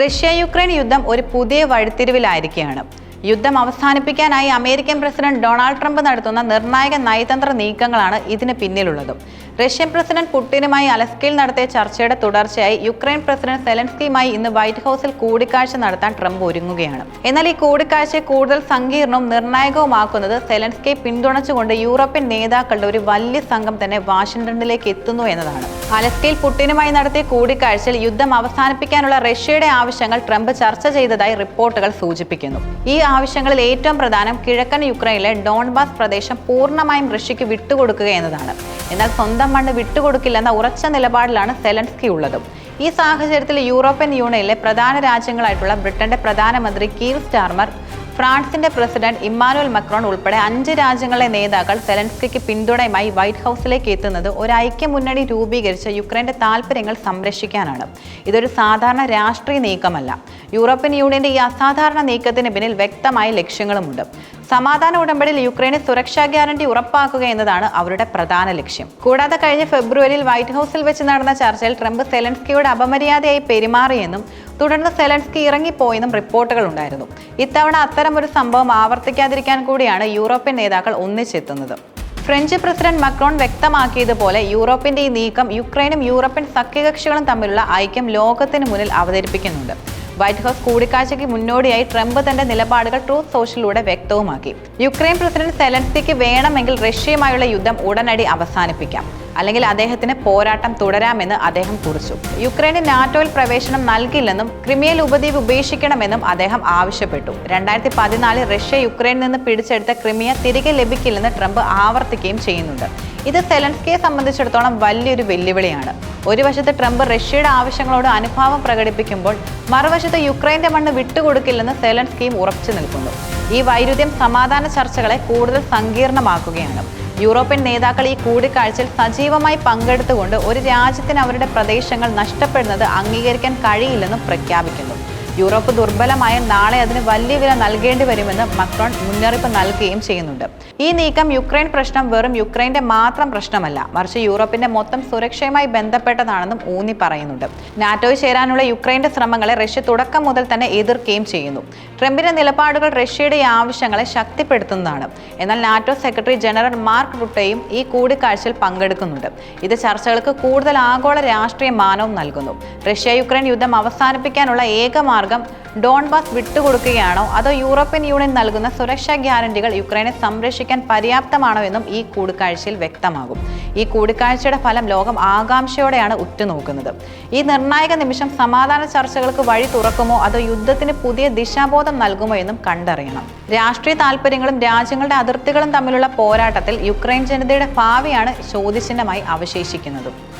Russia Ukraine യുദ്ധം ഒരു പുതിയ വഴിത്തിരിവിലായിരിക്കുകയാണ്. യുദ്ധം അവസാനിപ്പിക്കാനായി അമേരിക്കൻ പ്രസിഡന്റ് ഡൊണാൾഡ് ട്രംപ് നടത്തുന്ന നിർണായക നയതന്ത്ര നീക്കങ്ങളാണ് ഇതിന് പിന്നിലുള്ളത്. റഷ്യൻ പ്രസിഡന്റ് പുടിനുമായി അലസ്കയിൽ നടത്തിയ ചർച്ചയുടെ തുടർച്ചയായി യുക്രൈൻ പ്രസിഡന്റ് സെലൻസ്കിയുമായി ഇന്ന് വൈറ്റ് ഹൌസിൽ കൂടിക്കാഴ്ച നടത്താൻ ട്രംപ് ഒരുങ്ങുകയാണ്. എന്നാൽ ഈ കൂടിക്കാഴ്ചയെ കൂടുതൽ സങ്കീർണവും നിർണായകവുമാക്കുന്നത് സെലൻസ്കിയെ പിന്തുണച്ചുകൊണ്ട് യൂറോപ്യൻ നേതാക്കളുടെ ഒരു വലിയ സംഘം തന്നെ വാഷിംഗ്ടണിലേക്ക് എത്തുന്നു എന്നതാണ്. അലസ്കയിൽ പുടിനുമായി നടത്തിയ കൂടിക്കാഴ്ചയിൽ യുദ്ധം അവസാനിപ്പിക്കാനുള്ള റഷ്യയുടെ ആവശ്യങ്ങൾ ട്രംപ് ചർച്ച ചെയ്തതായി റിപ്പോർട്ടുകൾ സൂചിപ്പിക്കുന്നു. ഈ ആവശ്യങ്ങളിൽ ഏറ്റവും പ്രധാനം കിഴക്കൻ യുക്രൈനിലെ ഡോൺബാസ് പ്രദേശം പൂർണമായും റഷ്യക്ക് വിട്ടുകൊടുക്കുക എന്നതാണ്. എന്നാൽ സ്വന്തം മണ്ണ് വിട്ടുകൊടുക്കില്ലെന്ന ഉറച്ച നിലപാടിലാണ് സെലൻസ്കി ഉള്ളതും. ഈ സാഹചര്യത്തിൽ യൂറോപ്യൻ യൂണിയനിലെ പ്രധാന രാജ്യങ്ങളായിട്ടുള്ള ബ്രിട്ടന്റെ പ്രധാനമന്ത്രി കീർ സ്റ്റാർമർ ഫ്രാൻസിന്റെ പ്രസിഡന്റ് ഇമ്മാനുവൽ മക്രോൺ ഉൾപ്പെടെ അഞ്ച് രാജ്യങ്ങളിലെ നേതാക്കൾ സെലൻസ്കിക്ക് പിന്തുണയുമായി വൈറ്റ് ഹൗസിലേക്ക് എത്തുന്നത് ഒരു ഐക്യമുന്നണി രൂപീകരിച്ച് യുക്രൈന്റെ താൽപ്പര്യങ്ങൾ സംരക്ഷിക്കാനാണ്. ഇതൊരു സാധാരണ രാഷ്ട്രീയ നീക്കമല്ല. യൂറോപ്യൻ യൂണിയന്റെ ഈ അസാധാരണ നീക്കത്തിന് പിന്നിൽ വ്യക്തമായ ലക്ഷ്യങ്ങളുമുണ്ട്. സമാധാന ഉടമ്പടിയിൽ യുക്രൈന് സുരക്ഷാ ഗ്യാരണ്ടി ഉറപ്പാക്കുക എന്നതാണ് അവരുടെ പ്രധാന ലക്ഷ്യം. കൂടാതെ കഴിഞ്ഞ ഫെബ്രുവരിയിൽ വൈറ്റ് ഹൌസിൽ വെച്ച് നടന്ന ചർച്ചയിൽ ട്രംപ് സെലൻസ്കിയോട് അപമര്യാദയായി പെരുമാറിയെന്നും തുടർന്ന് സെലൻസ്കി ഇറങ്ങിപ്പോയെന്നും റിപ്പോർട്ടുകൾ ഉണ്ടായിരുന്നു. ഇത്തവണ അത്തരം ഒരു സംഭവം ആവർത്തിക്കാതിരിക്കാൻ കൂടിയാണ് യൂറോപ്യൻ നേതാക്കൾ ഒന്നിച്ചെത്തുന്നത്. ഫ്രഞ്ച് പ്രസിഡന്റ് മക്രോൺ വ്യക്തമാക്കിയതുപോലെ യൂറോപ്പിന്റെ ഈ നീക്കം യുക്രൈനും യൂറോപ്യൻ സഖ്യകക്ഷികളും തമ്മിലുള്ള ഐക്യം ലോകത്തിന് മുന്നിൽ അവതരിപ്പിക്കുന്നുണ്ട്. വൈറ്റ് ഹൗസ് കൂടിക്കാഴ്ചയ്ക്ക് മുന്നോടിയായി ട്രംപ് തന്റെ നിലപാടുകൾ ട്രൂത്ത് സോഷ്യലിലൂടെ വ്യക്തവുമാക്കി. യുക്രൈൻ പ്രസിഡന്റ് സെലൻസ്കിക്ക് വേണമെങ്കിൽ റഷ്യയുമായുള്ള യുദ്ധം ഉടനടി അവസാനിപ്പിക്കാം. അല്ലെങ്കിൽ അദ്ദേഹത്തിന് പോരാട്ടം തുടരാമെന്ന് അദ്ദേഹം കുറിച്ചു. യുക്രൈന് നാറ്റോയിൽ പ്രവേശനം നൽകില്ലെന്നും ക്രിമിയൽ ഉപദ്വീപ് ഉപേക്ഷിക്കണമെന്നും അദ്ദേഹം ആവശ്യപ്പെട്ടു. രണ്ടായിരത്തി പതിനാലിൽ റഷ്യ യുക്രൈനിൽ നിന്ന് പിടിച്ചെടുത്ത ക്രിമിയ തിരികെ ലഭിക്കില്ലെന്ന് ട്രംപ് ആവർത്തിക്കുകയും ചെയ്യുന്നുണ്ട്. ഇത് സെലൻസ്കിയെ സംബന്ധിച്ചിടത്തോളം വലിയൊരു വെല്ലുവിളിയാണ്. ഒരു വശത്ത് ട്രംപ് റഷ്യയുടെ ആവശ്യങ്ങളോട് അനുഭാവം പ്രകടിപ്പിക്കുമ്പോൾ മറുവശത്ത് യുക്രൈന്റെ മണ്ണ് വിട്ടുകൊടുക്കില്ലെന്ന് സെലൻസ്കിയും ഉറച്ചു നിൽക്കുന്നു. ഈ വൈരുദ്ധ്യം സമാധാന ചർച്ചകളെ കൂടുതൽ സങ്കീർണമാക്കുകയാണ്. യൂറോപ്യൻ നേതാക്കൾ ഈ കൂടിക്കാഴ്ചയിൽ സജീവമായി പങ്കെടുത്തുകൊണ്ട് ഒരു രാജ്യത്തിന് അവരുടെ പ്രദേശങ്ങൾ നഷ്ടപ്പെടുന്നത് അംഗീകരിക്കാൻ കഴിയില്ലെന്നും പ്രഖ്യാപിക്കുന്നു. യൂറോപ്പ് ദുർബലമായ നാളെ അതിന് വലിയ വില നൽകേണ്ടി വരുമെന്ന് മക്രോൺ മുന്നറിയിപ്പ് നൽകുകയും ചെയ്യുന്നുണ്ട്. ഈ നീക്കം യുക്രൈൻ പ്രശ്നം വെറും യുക്രൈന്റെ മാത്രം പ്രശ്നമല്ല മറിച്ച് യൂറോപ്പിന്റെ മൊത്തം സുരക്ഷയുമായി ബന്ധപ്പെട്ടതാണെന്നും ഊന്നി പറയുന്നുണ്ട്. നാറ്റോയിൽ ചേരാനുള്ള യുക്രൈന്റെ ശ്രമങ്ങളെ റഷ്യ തുടക്കം മുതൽ തന്നെ എതിർക്കുകയും ചെയ്യുന്നു. ട്രംപിന്റെ നിലപാടുകൾ റഷ്യയുടെ ആവശ്യങ്ങളെ ശക്തിപ്പെടുത്തുന്നതാണ്. എന്നാൽ നാറ്റോ സെക്രട്ടറി ജനറൽ മാർക്ക് റുട്ടയും ഈ കൂടിക്കാഴ്ചയിൽ പങ്കെടുക്കുന്നുണ്ട്. ഇത് ചർച്ചകൾക്ക് കൂടുതൽ ആഗോള രാഷ്ട്രീയ മാനവും നൽകുന്നു. റഷ്യ യുക്രൈൻ യുദ്ധം അവസാനിപ്പിക്കാനുള്ള ഏക മാർഗം ഡോൺബാസ് വിട്ടുകൊടുക്കുകയാണോ? അതോ യൂറോപ്യൻ യൂണിയൻ നൽകുന്ന സുരക്ഷാ ഗ്യാരണ്ടികൾ യുക്രൈനെ സംരക്ഷിക്കാൻ പര്യാപ്തമാണോ എന്നും ഈ കൂടിക്കാഴ്ചയിൽ വ്യക്തമാകും. ഈ കൂടിക്കാഴ്ചയുടെ ഫലം ലോകം ആകാംക്ഷയോടെയാണ് ഉറ്റുനോക്കുന്നത്. ഈ നിർണായക നിമിഷം സമാധാന ചർച്ചകൾക്ക് വഴി തുറക്കുമോ? അതോ യുദ്ധത്തിന് പുതിയ ദിശാബോധം നൽകുമോ എന്നും കണ്ടറിയണം. രാഷ്ട്രീയ താല്പര്യങ്ങളും രാജ്യങ്ങളുടെ അതിർത്തികളും തമ്മിലുള്ള പോരാട്ടത്തിൽ യുക്രൈൻ ജനതയുടെ ഭാവിയാണ് ചോദ്യചിഹ്നമായി അവശേഷിക്കുന്നത്.